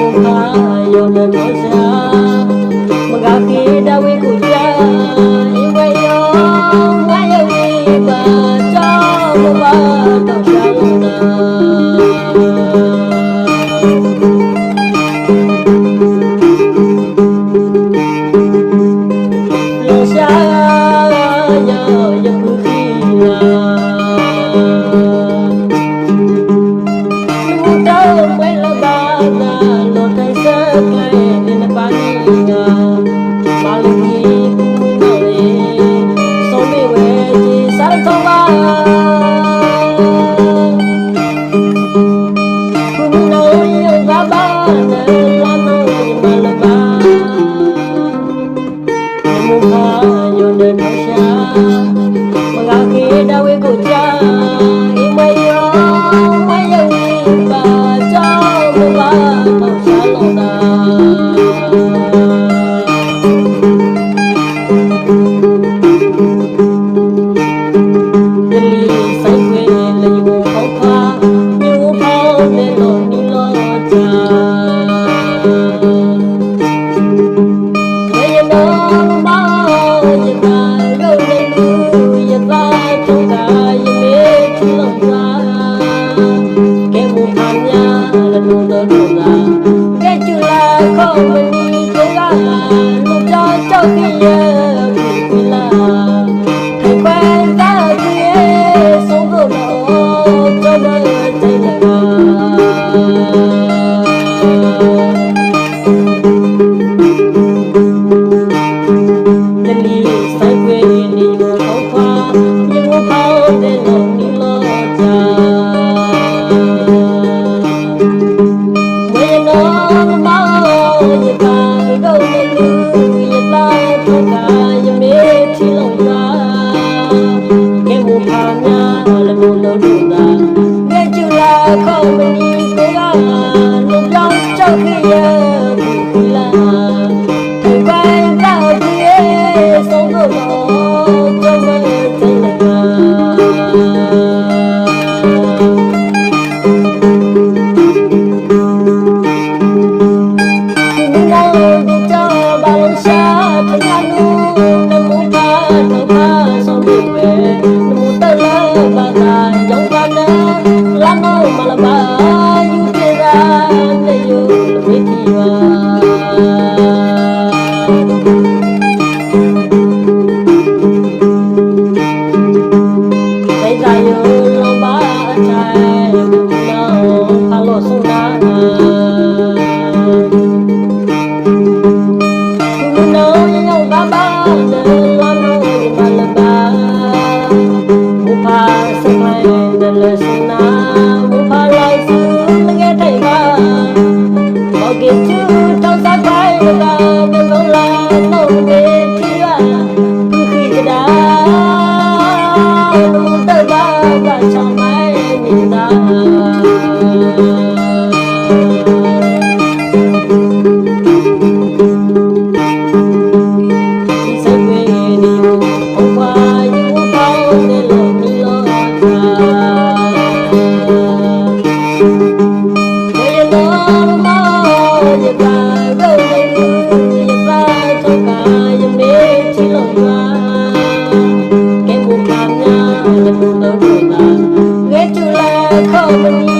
buông tha dồn đời mỗi xe thì là တော်လည်းမလို့လို့သာမြတ်ကျူလာခေါမနီကိုကလူပြောင်းချောက်ခဲ့ရဒီလာဒီကွာရောက်ပြီးဆုံးတော့ Alô, Sundara. Thank you.